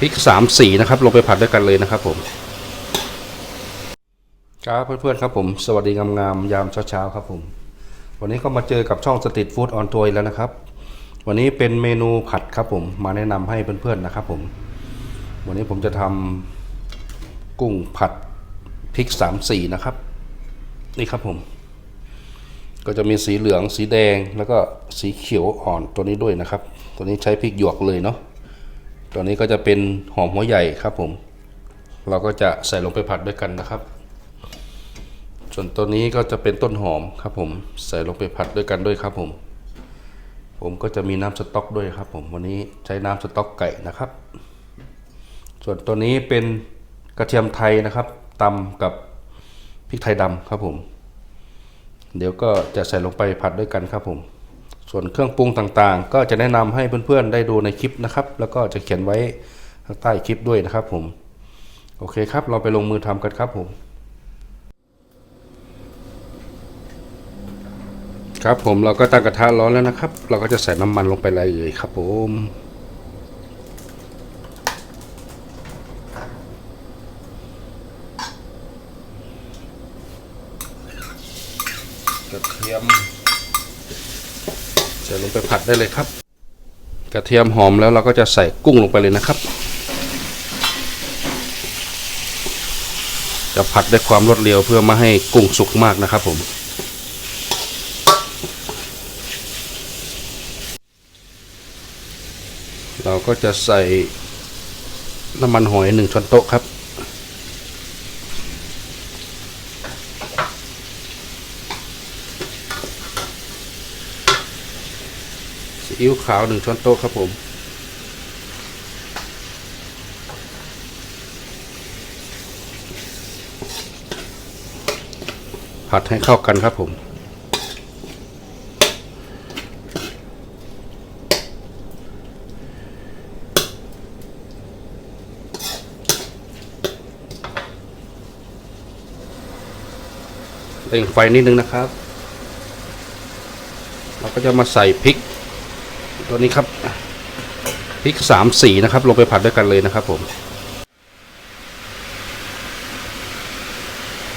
พริกสามสีนะครับ ลงไปผัดด้วยกันเลยนะครับผมครับเพื่อนๆครับผม สวัสดีงามๆยามเช้าๆครับผม วันนี้ก็มาเจอกับช่องสตรีทฟู้ดออนทัวร์แล้วนะครับ วันนี้เป็นเมนูผัดครับผม มาแนะนำให้เพื่อนๆนะครับผม วันนี้ผมจะทำกุ้งผัดพริกสามสีนะครับ นี่ครับผมก็จะมีสีเหลืองสีแดงแล้วก็สีเขียวอ่อนตัวนี้ด้วยนะครับ ตัวนี้ใช้พริกหยวกเลยเนาะ ตัวนี้ก็จะเป็นหอมหัวใหญ่ครับผม เราก็จะใส่ลงไปผัดด้วยกันนะครับ ส่วนตัวนี้ก็จะเป็นต้นหอมครับผม ใส่ลงไปผัดด้วยกันด้วยครับผม ผมก็จะมีน้ำสต๊อกด้วยครับ ผมวันนี้ใช้น้ำสต๊อกไก่นะครับ ส่วนตัวนี้เป็นกระเทียมไทยนะครับตำกับพริกไทยดำครับผม เดี๋ยวก็จะใส่ลงไปผัดด้วยกันครับผม ส่วนเครื่องปรุงต่างๆ ก็จะแนะนำให้เพื่อนๆได้ดูในคลิปนะครับ แล้วก็จะเขียนไว้ข้างใต้คลิปด้วยนะครับผม โอเคครับ เราไปลงมือทำกันครับผม ครับผมเราก็ตั้งกระทะร้อนแล้วนะครับ เราก็จะใส่น้ำมันลงไปเลยครับผมกระเทียม ส่ลงไปผัดได้เลยครับ กระเทียมหอมแล้วเราก็จะใส่กุ้งลงไปเลยนะครับ จะผัดด้วยความรวดเร็วเพื่อไม่ให้กุ้งสุกมากนะครับผมเราก็จะใส่น้ำมันหอยหนึ่งช้อนโต๊ะครับ อิ๊วขาวหนึ่งช้อนโต๊ะครับผมผัดให้เข้ากันครับผม เร่งไฟนิดนึงนะครับ เราก็จะมาใส่พริก ตัวนี้ครับพริกสามสีนะครับลงไปผัดด้วยกันเลยนะครับผม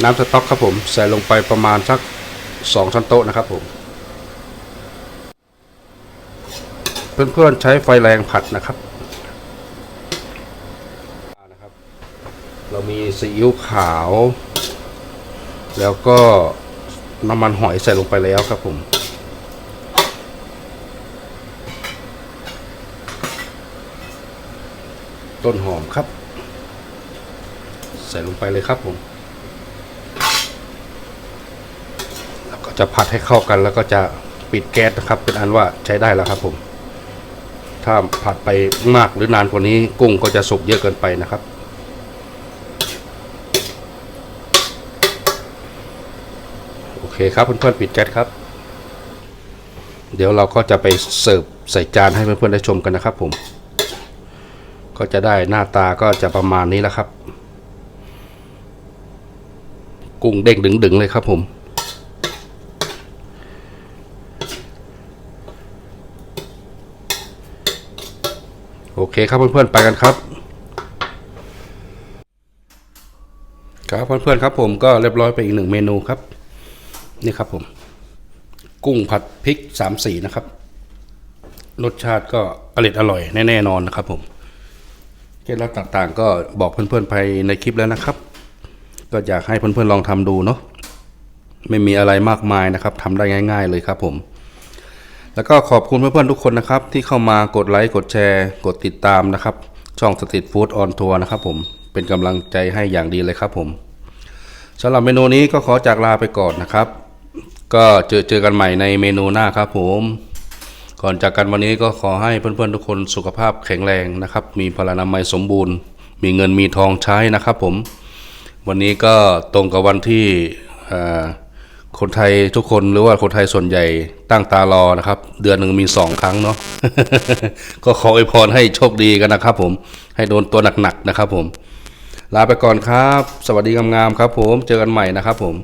น้ำสต๊อกครับผมใส่ลงไปประมาณสักสองช้อนโต๊ะนะครับผมเพื่อนๆใช้ไฟแรงผัดนะครับนะครับเรามีซีอิ๊วขาว แล้วก็น้ำมันหอยใส่ลงไปแล้วครับผม ต้นหอมครับ ใส่ลงไปเลยครับผมแล้วก็จะผัดให้เข้ากันแล้วก็จะปิดแก๊สนะครับ เป็นอันว่าใช้ได้แล้วครับผม ถ้าผัดไปมากหรือนานกว่านี้กุ้งก็จะสุกเยอะเกินไปนะครับโอเคครับเพื่อนๆปิดแก๊สครับ เดี๋ยวเราก็จะไปเสิร์ฟใส่จานให้เพื่อนๆได้ชมกันนะครับผม ก็จะได้หน้าตาก็จะประมาณนี้แหละครับ กุ้งเด้งดึงๆเลยครับผมโอเคครับเพื่อนๆไปกันครับ ครับเพื่อนๆครับผมก็เรียบร้อยไปอีกหนึ่งเมนูครับ นี่ครับผม กุ้งผัดพริกสามสีนะครับ รสชาติก็อร่อยอร่อยแน่ๆนอนนะครับผม เคล็ดลับต่างๆ ก็บอกเพื่อนๆไปในคลิปแล้วนะครับ ก็อยากให้เพื่อนๆลองทำดูเนาะไม่มีอะไรมากมายนะครับทำได้ง่าย ๆ เลยครับผม แล้วก็ขอบคุณเพื่อนๆทุกคนนะครับ ที่เข้ามากดไลค์กดแชร์ กดติดตามนะครับ ช่องสตรีทฟู้ดออนทัวร์นะครับ ผมเป็นกำลังใจให้อย่างดีเลยครับผมสำหรับเมนูนี้ก็ขอจากลาไปก่อนนะครับ ก็เจอเจอกันใหม่ในเมนูหน้าครับผม ก่อนจากกันวันนี้ก็ขอให้เพื่อนๆทุกคนสุขภาพแข็งแรงนะครับ มีพลานามัยสมบูรณ์ มีเงินมีทองใช้นะครับผม วันนี้ก็ตรงกับวันที่คนไทยทุกคนหรือว่าคนไทยส่วนใหญ่ตั้งตารอนะครับ เดือนหนึ่งมีสองครั้งเนาะก็ขออวยพรให้โชคดีกันนะครับผมให้โดนตัวหนักๆนะครับผม ลาไปก่อนครับ สวัสดีงามๆครับผมเจอกันใหม่นะครับผม